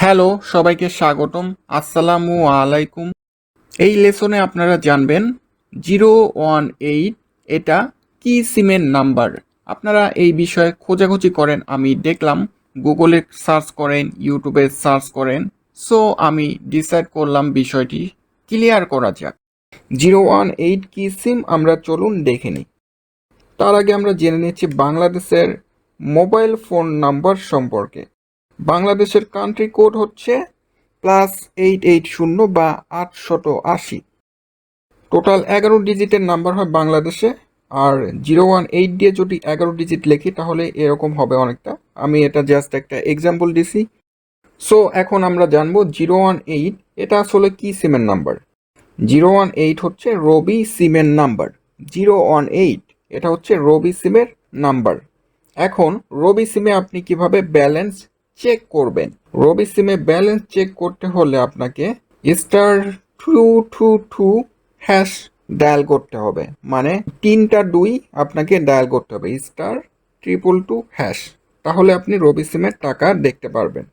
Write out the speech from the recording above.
Hello, সবাইকে স্বাগতম। আসসালামু আলাইকুম। এই লেসনে আপনারা জানবেন, জিরো ওয়ান এইট এটা কি সিমের নাম্বার? আপনারা এই বিষয়ে খোঁজাখুঁজি করেন, আমি দেখলাম, গুগলে সার্চ করেন, ইউটিউবে সার্চ করেন। সো, আমি ডিসাইড করলাম বিষয়টি ক্লিয়ার করা যাক। জিরো ওয়ান এইট কি সিম? আমরা চলুন দেখে নিই। তার আগে আমরা জেনে নিচ্ছি বাংলাদেশের মোবাইল ফোন নাম্বার সম্পর্কে। বাংলাদেশের কান্ট্রি কোড হচ্ছে প্লাস এইট এইট শূন্য বা আটশত আশি। টোটাল এগারো ডিজিটের নাম্বার হয় বাংলাদেশে, আর জিরো ওয়ান এইট দিয়ে যদি এগারো ডিজিট লিখি, তাহলে এরকম হবে অনেকটা। আমি এটা জাস্ট একটা এক্সাম্পল দিছি। সো এখন আমরা জানব জিরো ওয়ান এইট এটা আসলে কি সিমের নাম্বার জিরো ওয়ান এইট হচ্ছে রবি সিমের নাম্বার জিরো ওয়ান এইট এটা হচ্ছে রবি সিমের নাম্বার এখন রবি সিমে আপনি কীভাবে ব্যালেন্স চেক করবেন। রবি সিমে ব্যালেন্স চেক করতে হলে আপনাকে star two two two hash dial করতে হবে। মানে তিনটা দুই আপনাকে ডায়াল করতে হবে স্টার ট্রিপল টু হ্যাশ তাহলে আপনি রবি সিমের টাকা দেখতে পারবেন।